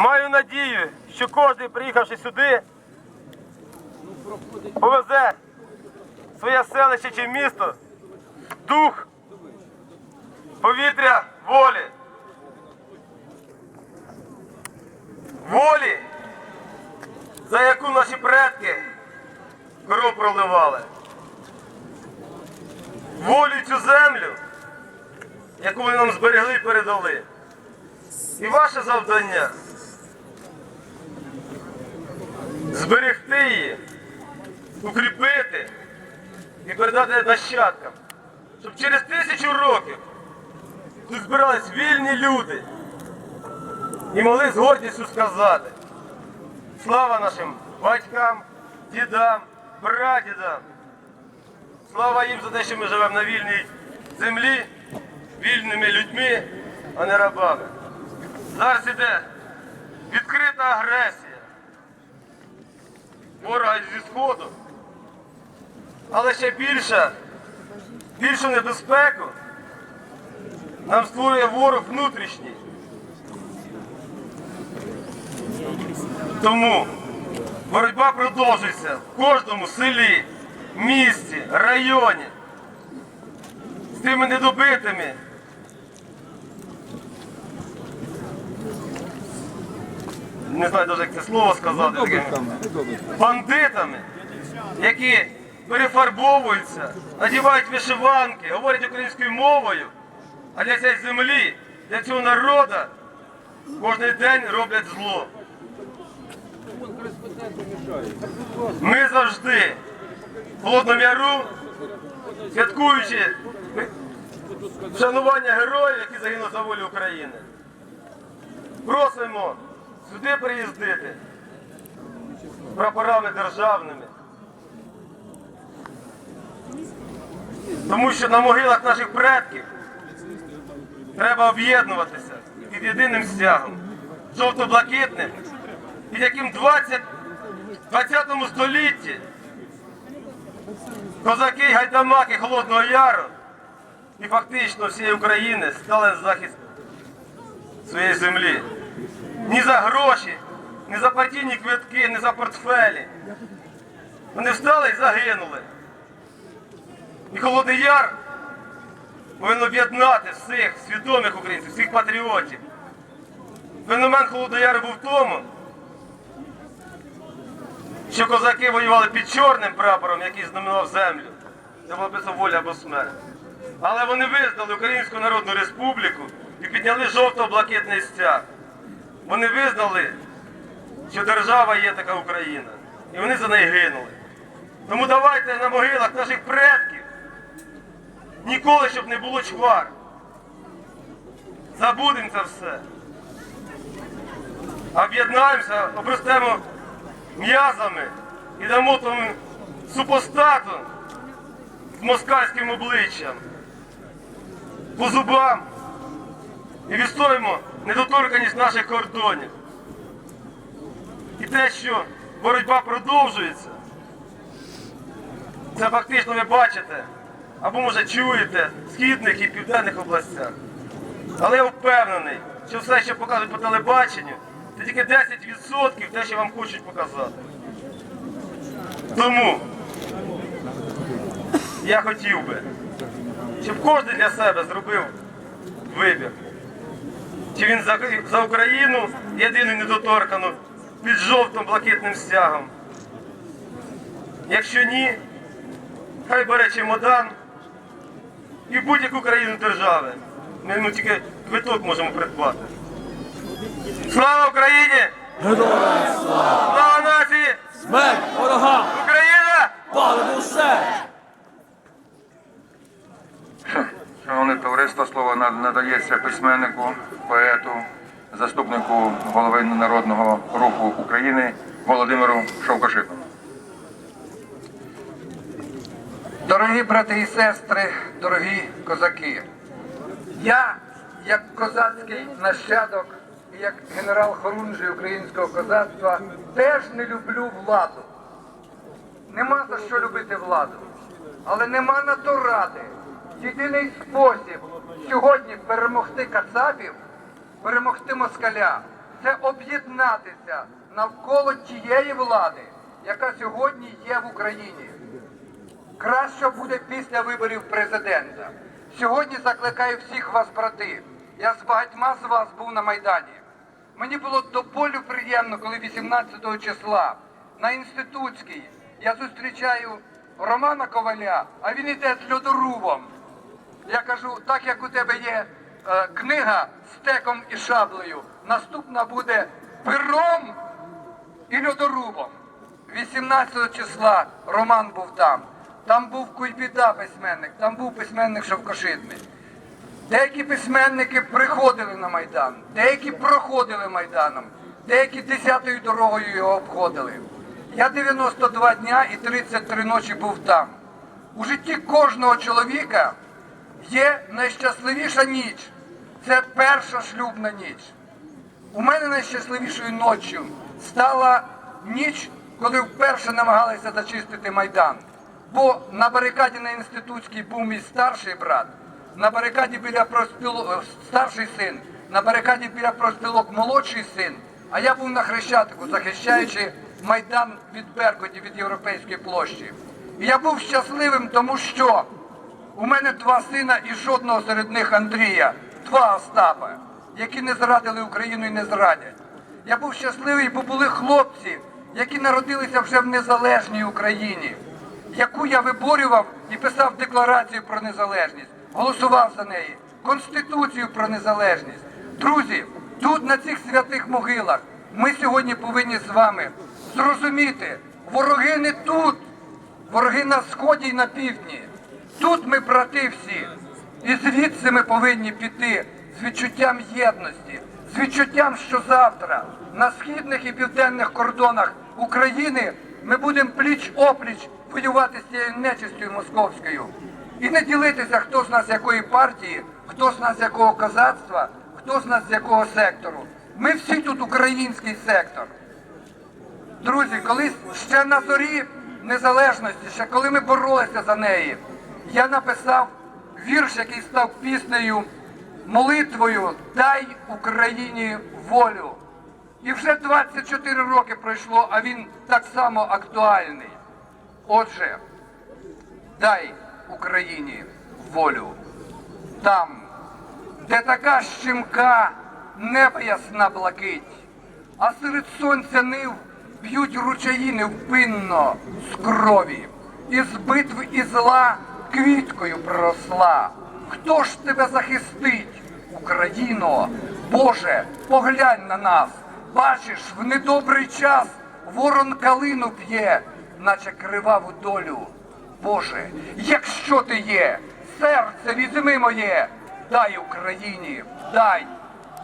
Маю надію, що кожен, приїхавши сюди, повезе своє селище чи місто, дух, повітря волі. Волі, за яку наші предки кров проливали. Волю цю землю, яку вони нам зберегли і передали. І ваше завдання зберегти її, укріпити і передати нащадкам, щоб через тисячу років тут збирались вільні люди і могли з гордістю сказати слава нашим батькам, дідам, прадідам. Слава їм за те, що ми живемо на вільній землі, вільними людьми, а не рабами. Зараз іде відкрита агресія ворога зі сходу, але ще більша, більшу небезпеку нам створює ворог внутрішній. Тому боротьба продовжується в кожному селі, місті, районі з тими недобитими. Не знаю навіть як це слово сказати. такими бандитами, які перефарбовуються, надівають вишиванки, говорять українською мовою, а для цієї землі, для цього народу кожен день роблять зло. Ми завжди в Холодному Яру, святкуючи вшанування героїв, які загинули за волю України, просимо сюди приїздити з прапорами державними. Тому що на могилах наших предків треба об'єднуватися під єдиним стягом, жовто-блакитним, під яким 20, в 20 столітті козаки й гайдамаки Холодного Яру і фактично всієї України стали захист своєї землі. Ні за гроші, ні за партійні квитки, ні за портфелі. Вони встали і загинули. І Холодний Яр повинен об'єднати всіх свідомих українців, всіх патріотів. Феномен Холодного Яру був в тому, що козаки воювали під чорним прапором, який знаменував землю. Це було написано воля або смерть. Але вони визнали Українську Народну Республіку і підняли жовто-блакитний стяг. Вони визнали, що держава є така Україна. І вони за неї гинули. Тому давайте на могилах наших предків ніколи, щоб не було чвар. Забудемо це все. Об'єднаємося, обростемо м'язами і дамо тому супостату з москальським обличчям по зубам і відстоїмо недоторканість наших кордонів. І те, що боротьба продовжується, це фактично ви бачите, або може чуєте в східних і південних областях. Але я впевнений, що все, що показують по телебаченню, це тільки 10% те, що вам хочуть показати. Тому я хотів би, щоб кожен для себе зробив вибір. Чи він за, за Україну єдину недоторкану під жовтим блакитним стягом? Якщо ні, хай бере чемодан і будь-яку країну держави. Ми йому тільки квиток можемо придбати. Слава Україні! Героям слава! Слава нації! Смерть ворогам! Україна! Палимо все! Шановне товариство, слово над- надається письменнику, поету, заступнику голови Народного руху України Володимиру Шовкашику. Дорогі брати і сестри, дорогі козаки, я, як козацький нащадок і як генерал Хорунжий українського козацтва, теж не люблю владу. Нема за що любити владу, але нема на то ради. Єдиний спосіб сьогодні перемогти кацапів, перемогти москаля, це об'єднатися навколо тієї влади, яка сьогодні є в Україні. Краще буде після виборів президента. Сьогодні закликаю всіх вас, брати. Я з багатьма з вас був на Майдані. Мені було до болю приємно, коли 18 числа на інститутській я зустрічаю Романа Коваля, а він іде з льодорубом. Я кажу, так як у тебе є е, книга з теком і шаблею, наступна буде пером і льодорубом. 18 числа Роман був там. Там був Куйбіда письменник, там був письменник Шовкошитний. Деякі письменники приходили на Майдан, деякі проходили Майданом, деякі десятою дорогою його обходили. Я 92 дня і 33 ночі був там. У житті кожного чоловіка є найщасливіша ніч. Це перша шлюбна ніч. У мене найщасливішою ноччю стала ніч, коли вперше намагалися зачистити Майдан. Бо на барикаді на інститутській був мій старший брат, на барикаді біля проспілок старший син, на барикаді біля проспілок молодший син, а я був на Хрещатику, захищаючи Майдан від Беркуті, від Європейської площі. І я був щасливим, тому що у мене два сина і жодного серед них Андрія, два Остапа, які не зрадили Україну і не зрадять. Я був щасливий, бо були хлопці, які народилися вже в незалежній Україні, яку я виборював і писав декларацію про незалежність, голосував за неї, конституцію про незалежність. Друзі, тут на цих святих могилах ми сьогодні повинні з вами зрозуміти, вороги не тут, вороги на сході і на півдні. Тут ми брати всі. І звідси ми повинні піти з відчуттям єдності, з відчуттям, що завтра на східних і південних кордонах України ми будемо пліч-опліч воювати з цією нечистю московською. І не ділитися, хто з нас якої партії, хто з нас якого козацтва, хто з нас з якого сектору. Ми всі тут український сектор. Друзі, колись ще на зорі незалежності, ще коли ми боролися за неї, я написав вірш, який став піснею, молитвою Дай Україні волю. І вже 24 роки пройшло, а він так само актуальний. Отже, дай Україні волю. Там, де така щемка, небо ясна блакить, а серед сонця нив б'ють ручаї невпинно з крові, і з битв і зла квіткою проросла. Хто ж тебе захистить, Україно? Боже, поглянь на нас, бачиш, в недобрий час ворон калину п'є, наче криваву долю. Боже, якщо ти є, серце візьми моє, дай Україні, дай,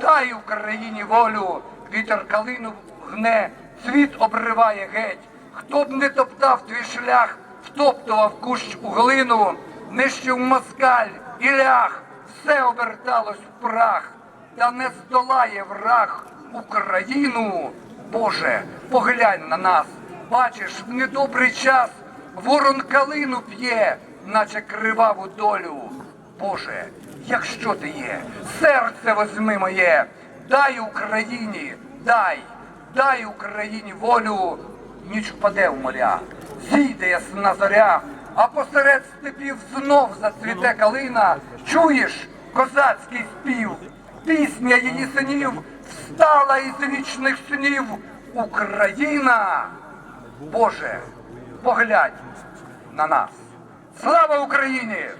дай Україні волю, вітер калину гне, світ обриває геть. Хто б не топтав твій шлях, втоптував кущ у глину, нищив москаль і ляг, все оберталось в прах, та не здолає враг Україну. Боже, поглянь на нас, бачиш, в недобрий час ворон калину п'є, наче криваву долю. Боже, якщо ти є, серце возьми моє, дай Україні, дай, дай Україні волю, ніч впаде в моря, зійде ясна зоря, а посеред степів знов зацвіте калина. Чуєш козацький спів, пісня її синів встала із вічних снів Україна. Bоже, поглянь на нас. Слава Україні!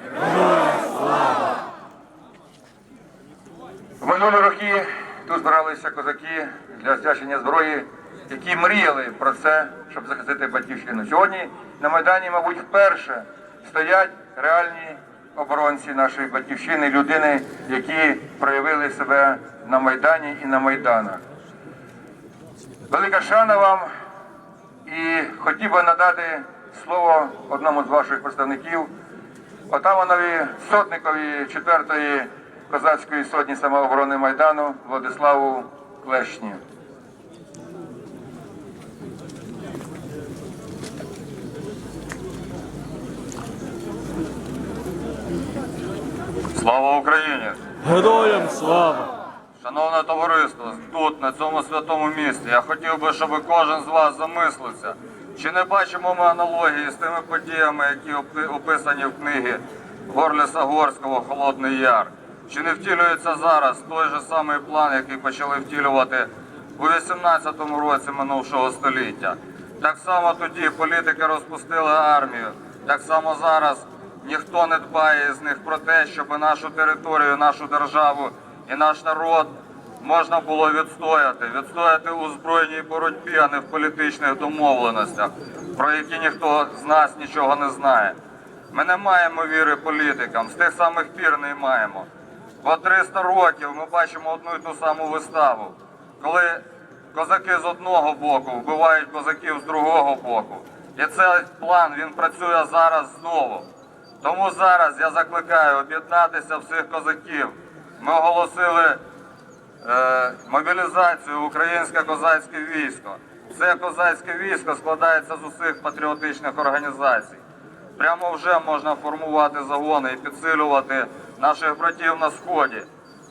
В минулі роки тут збиралися козаки для стяження зброї, які мріяли про це, щоб захистити батьківщину. Сьогодні на Майдані, мабуть, вперше стоять реальні оборонці нашої батьківщини, людини, які проявили себе на Майдані і на Майданах. Велика шана вам і хотів би надати слово одному з ваших представників, отаманові сотникові 4-ї козацької сотні самооборони Майдану Владиславу Клешні. Слава Україні! Героям слава! Шановне товариство, тут, на цьому святому місці, я хотів би, щоб кожен з вас замислився. Чи не бачимо ми аналогії з тими подіями, які описані в книгі Горліса Горського Холодний Яр? Чи не втілюється зараз той же самий план, який почали втілювати у 18-му році минувшого століття? Так само тоді політики розпустили армію, так само зараз ніхто не дбає з них про те, щоб нашу територію, нашу державу і наш народ можна було відстояти, відстояти у збройній боротьбі, а не в політичних домовленостях, про які ніхто з нас нічого не знає. Ми не маємо віри політикам, з тих самих пір не маємо. По 300 років ми бачимо одну і ту саму виставу, коли козаки з одного боку вбивають козаків з другого боку. І цей план він працює зараз знову. Тому зараз я закликаю об'єднатися всіх козаків. Ми оголосили е, мобілізацію українське козацьке військо. Це козацьке військо складається з усіх патріотичних організацій. Прямо вже можна формувати загони і підсилювати наших братів на сході.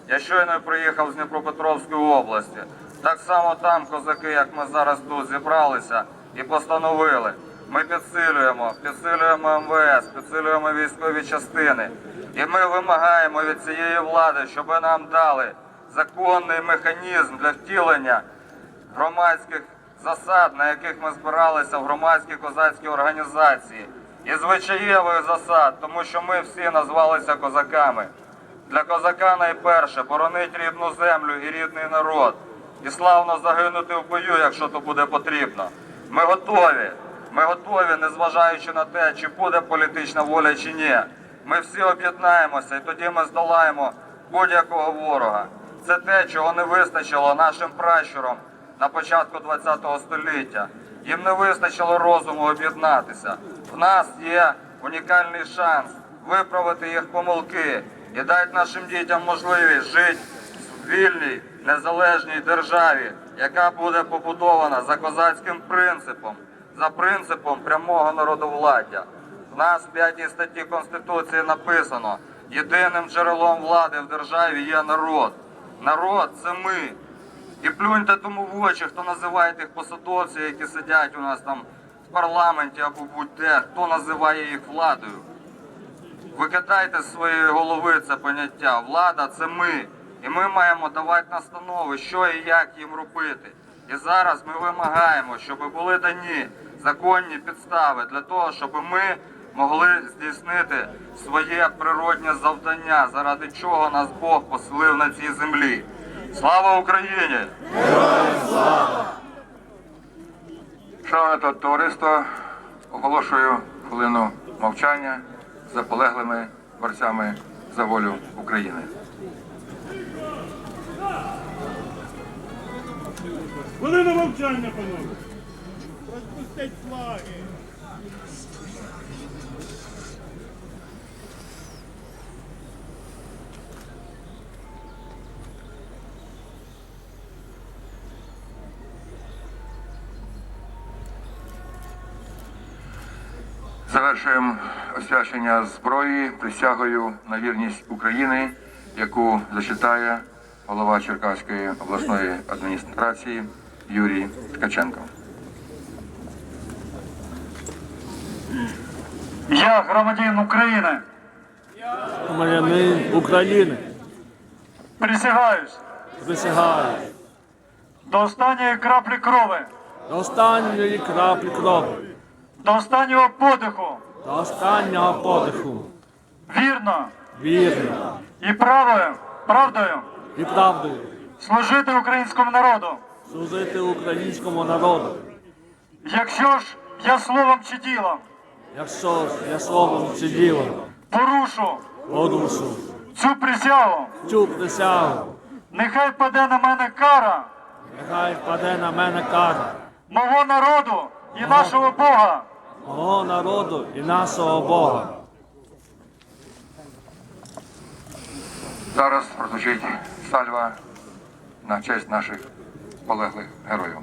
Я щойно приїхав з Дніпропетровської області. Так само там козаки, як ми зараз тут зібралися і постановили. Ми підсилюємо, підсилюємо МВС, підсилюємо військові частини. І ми вимагаємо від цієї влади, щоб нам дали законний механізм для втілення громадських засад, на яких ми збиралися в громадські козацькі організації, і звичаєвих засад, тому що ми всі назвалися козаками. Для козака найперше боронить рідну землю і рідний народ, і славно загинути в бою, якщо то буде потрібно. Ми готові. Ми готові, незважаючи на те, чи буде політична воля чи ні. Ми всі об'єднаємося, і тоді ми здолаємо будь-якого ворога. Це те, чого не вистачило нашим пращурам на початку ХХ століття. Їм не вистачило розуму об'єднатися. В нас є унікальний шанс виправити їх помилки і дати нашим дітям можливість жити в вільній, незалежній державі, яка буде побудована за козацьким принципом, за принципом прямого народовладдя. В нас в п'ятій статті Конституції написано: єдиним джерелом влади в державі є народ. Народ це ми. І плюньте тому в очі, хто називає тих посадовців, які сидять у нас там в парламенті або будь-де, хто називає їх владою. Викидайте з своєї голови це поняття. Влада це ми. І ми маємо давати настанови, що і як їм робити. І зараз ми вимагаємо, щоб були дані законні підстави для того, щоб ми могли здійснити своє природнє завдання, заради чого нас Бог поселив на цій землі. Слава Україні! Шановне товариство, оголошую хвилину мовчання за полеглими борцями за волю України. Хвилина мовчання, панове. Розпустіть флаги. Завершуємо освячення зброї присягою на вірність України, яку зачитає голова Черкаської обласної адміністрації Юрій Ткаченко. Я громадянин України. Громадянин України. Присягаюсь Присягаю. до останньої краплі крови, До останньої краплі крові. до останнього подиху, До останнього подиху. вірно Вірно і правою, правдою і правдою. служити українському народу. Служити українському народу. Якщо ж я словом чи ділом Якщо я словом чи ділом. Порушу. Порушу цю присягу, цю присягу, нехай паде на мене кара. Нехай впаде на мене кара. Мого народу і нашого Бога. мого народу і нашого Бога. Зараз прозвучить сальва на честь наших полеглих героїв.